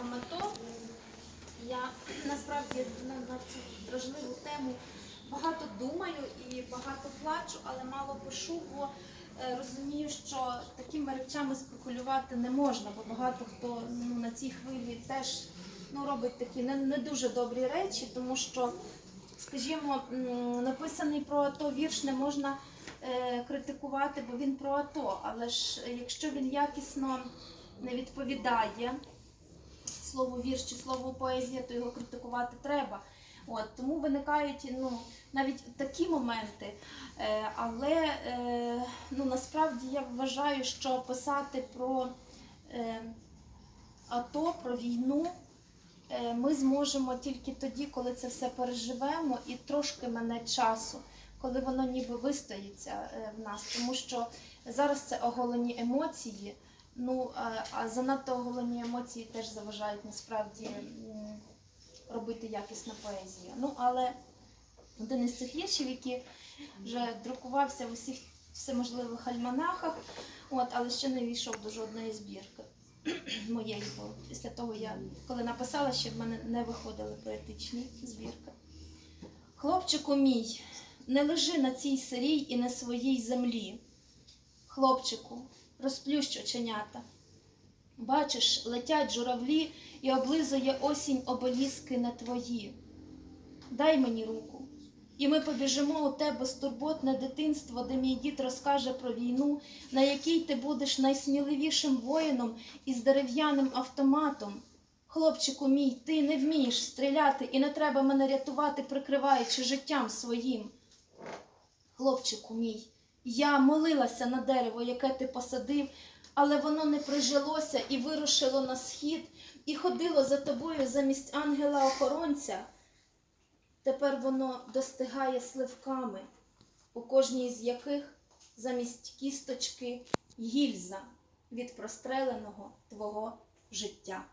мето. Я насправді на, на цю важливу тему багато думаю і багато плачу, але мало пишу, бо е, розумію, що такими речами спекулювати не можна, бо багато хто ну, на цій хвилі теж ну, робить такі не, не дуже добрі речі, тому що, скажімо, написаний про АТО вірш не можна е, критикувати, бо він про АТО. Але ж якщо він якісно не відповідає слово вірш чи слово поезія, то його критикувати треба. От, тому виникають ну, навіть такі моменти. Е, але е, ну, насправді я вважаю, що писати про е, АТО, про війну е, ми зможемо тільки тоді, коли це все переживемо, і трошки мене часу, коли воно ніби вистоїться е, в нас. Тому що зараз це оголені емоції. Ну, а, занадто оголені емоції теж заважають насправді робити якісну поезію. Ну, але один із цих віршів, який вже друкувався в усіх всеможливих альманахах, от, але ще не війшов до жодної збірки моєї, після того я, коли написала, ще в мене не виходили поетичні збірки. Хлопчику мій, не лежи на цій сирій і на своїй землі. Хлопчику, розплющ оченята. Бачиш, летять журавлі і облизує осінь обеліски на твої. Дай мені руку, і ми побіжимо у те безтурботне дитинство, де мій дід розкаже про війну, на якій ти будеш найсміливішим воїном із дерев'яним автоматом. Хлопчику мій, ти не вмієш стріляти, і не треба мене рятувати, прикриваючи життям своїм. Хлопчику мій, я молилася на дерево, яке ти посадив, але воно не прижилося і вирушило на схід, і ходило за тобою замість ангела-охоронця. Тепер воно достигає сливками, у кожній з яких замість кісточки гільза від простреленого твого життя.